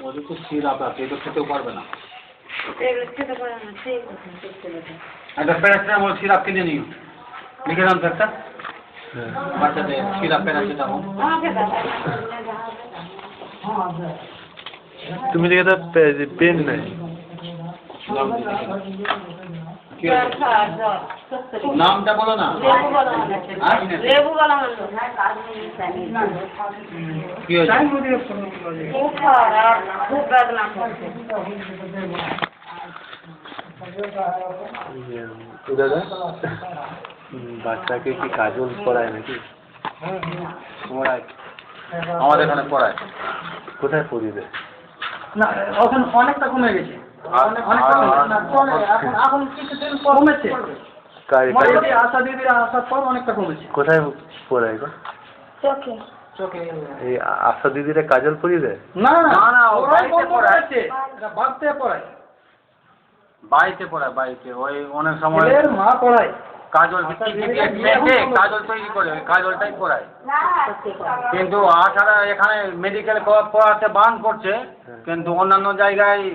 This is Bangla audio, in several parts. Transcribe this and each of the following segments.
ওদের তো সিরাপ আছে এটা খেতেও পারবে না একটা প্যারাসিটামল সিরাপ কিনে নিও লিখে দাম তো একটা বাচ্চাদের সিরাপ প্যারাসিটামল তুমি দেখে তো পেন নাই কি হয়েছে? নামটা বলো না আর? লেবু গলা কি হয়েছে খারাপ খুব বেদনা দাদা? বাচ্চাকে কি কাজল পড়ায় নাকি? পড়ায়। আমাদের এখানে পড়ায়। কোথায় পড়িয়ে দেয়? না এখন অনেকটা কমে গেছে। এখন কিছুদিন কমেছে? মোটামুটি কাজল- আশা দিদিরা আসার পর অনেকটা কমেছে। কোথায় পড়ায় গো চোখে। চোখে। এই আশা দিদিরা কাজল দেয়? না না না, না, ও ওরাই বাড়িতে বন্ধ পড়ায়। বাড়িতে পড়ায়। বাড়িতে ওই অনেক সময় মা পড়ায়। কাজল মেখে কাজল তৈরি করে ওই কাজলটাই পড়ায়। কিন্তু আছাড়া এখানে মেডিকেল পড়াতে বান করছে কিন্তু অন্যান্য জায়গায়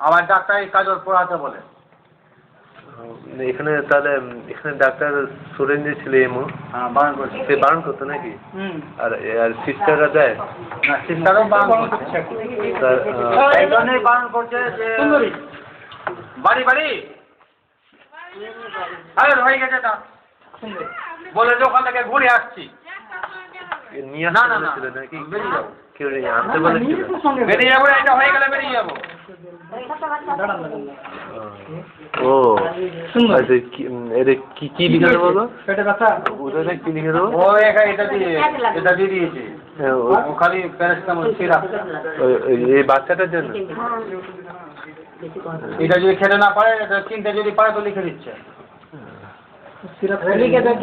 আবার ডাক্তার এই কাজল পড়াতে বলে। এখানে তাহলে এখানে ডাক্তার সুরেন্দ্র ছিল এমো। হ্যাঁ বারণ করছে। সে বারণ করতো নাকি? হুম। আর আর সিস্টাররা দেয়? না সিস্টারও বারণ করছে। এই জন্যই বারণ করছে যে বাড়ি বাড়ি। আরে হয়ে গেছে তা। বলে যে ওখান থেকে ঘুরে আসছি। নিয়ে না, আসতে না, না। বলেছিল নাকি? বেরিয়ে। কেউ আনতে না, বলেছিল। সঙ্গে বেরিয়ে যাব এটা হয়ে গেলে বেরিয়ে যাব। ও সুন্দর। আচ্ছা এটা কি কি লিখে দেবো ব্যথা? ওটা কি লিখে দেবো। ও একা- এটা দিয়ে এটা দিয়ে দিয়েছে। হ্যাঁ, ও- খালি প্যারাসিটামল সিরাপ। এই বাচ্চাটার জন্য? এটা যদি খেতে না পারে এটা চিন্তা যদি পারে তো লিখে দিচ্ছে। সিরাপ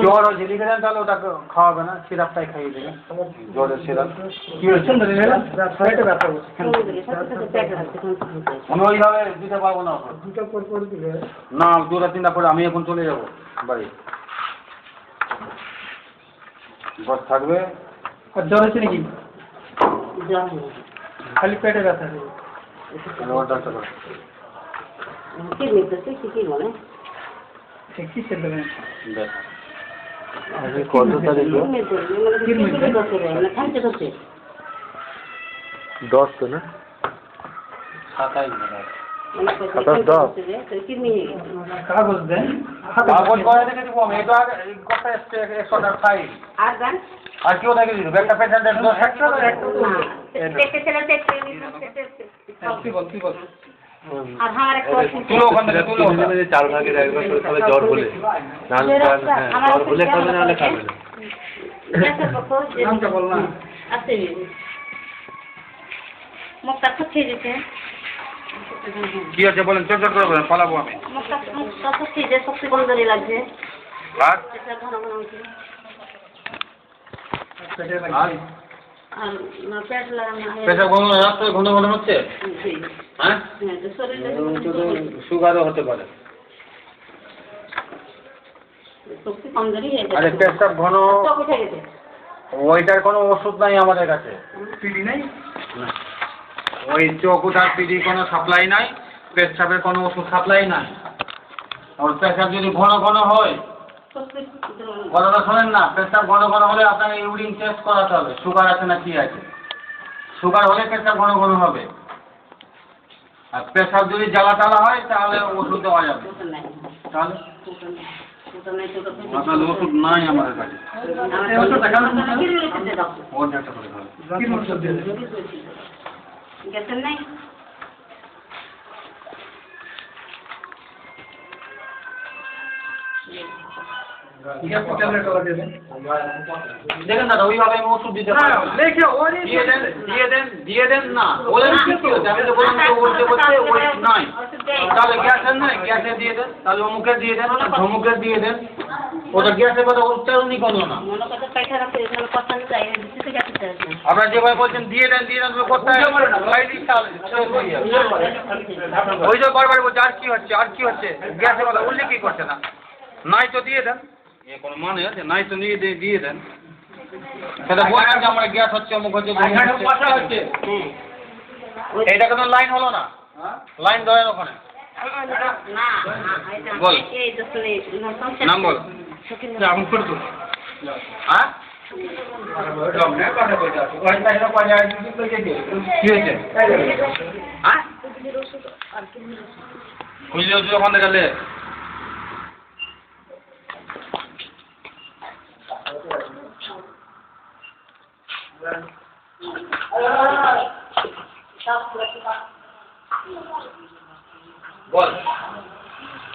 জ্বর হয়েছে লিখে দেন তাহলে ওটা খাওয়াবে না সিরাপটাই খাইয়ে দেবে। জ্বরের সিরাপ। কি হয়েছে? আমি ওইভাবে দিতে পারব না। দুটো পর পর দিলে। না দুটা তিনটা পরে আমি এখন চলে যাব বাড়ি। বস থাকবে? আর জ্বর হচ্ছে নাকি? খালি পেটে ব্যথা। তাহলে ওর ডাক্তার কি ছেলে কত তারিখ দশ তো না? বেলা। কাগজ দেন। কাগজ করে দেখে দিব আমি এটা কথা একশো টাকা ফাইল আর গান আর কেউ দেখে দিল? একটা পেশেন্টের দশ একটা দিনে চার ভাগের একবার করে খাবে জ্বর বলে। নাহলে খাবে না, হ্যাঁ, জ্বর বলে খাবে না নামটা বল না। আছে মুখটা গেছে কি আছে বলেন? চট চট করে বলেন পালাবো আমি। মুখটা মুখটা কমজোরি লাগছে আর এটা ঘন ঘন হচ্ছে ঘন ঘন হচ্ছে? হ্যাঁ? সুগারও হতে পারে। আরে পেশাব ঘন ওইটার কোনো ওষুধ নাই আমাদের কাছে। পিড়ি নাই? ওই চোখ উঠার পিডি কোনো সাপ্লাই নাই পেশাবের কোনো ওষুধ সাপ্লাই নাই। ওর পেশাব যদি ঘন ঘন হয় কথাটা শোনেন না পেশাব ঘন ঘন হলে আপনাকে ইউরিন টেস্ট করাতে হবে। সুগার আছে না কি আছে? সুগার হলে পেশাব ঘন ঘন হবে। আর পেশাব যদি জ্বালা টালা হয় তাহলে ওষুধ দেওয়া যাবে। তাহলে? ওষুধ নাই ওষুধ নাই আমাদের কাছে। ওষুধ নাই গ্যাস ট্যাবলেট ওরা দেবেন দেখেন দাদা ওইভাবে আমি ওষুধ দিতে পারব না। লেখে ওই দিয়ে দেন দিয়ে দেন দিয়ে দেন না। বলেন কি কি হচ্ছে? আমি তো বললাম তো ওর যে বলছে ওই নাই। তাহলে গ্যাসের নয় গ্যাসে দিয়ে দেন। তাহলে অমুকে দিয়ে দেন ধমুকে দিয়ে দেন। ওটা গ্যাসের কথা উচ্চারণই করল না। মনে আপনারা যেভাবে বলছেন দিয়ে দেন দিয়ে দেন করতে ওই যে বারবার বলছে আর কি হচ্ছে আর কি হচ্ছে? গ্যাসের কথা উল্লেখই করছে না? নাই তো দিয়ে দেন। এ কোনো মানে আছে? নাই তো নিয়ে দিয়ে দিয়ে দেন। সেটা বলছেন যে আমার গ্যাস হচ্ছে অমুক হচ্ছে তমুক হচ্ছে। এইটা কোনো লাইন হলো না? লাইন ধরেন ওখানে। বল। নাম বল। আমি করতো হ্যাঁ? হ্যাঁ? খুঁজলে ওষুধ ওখান থেকে লে বল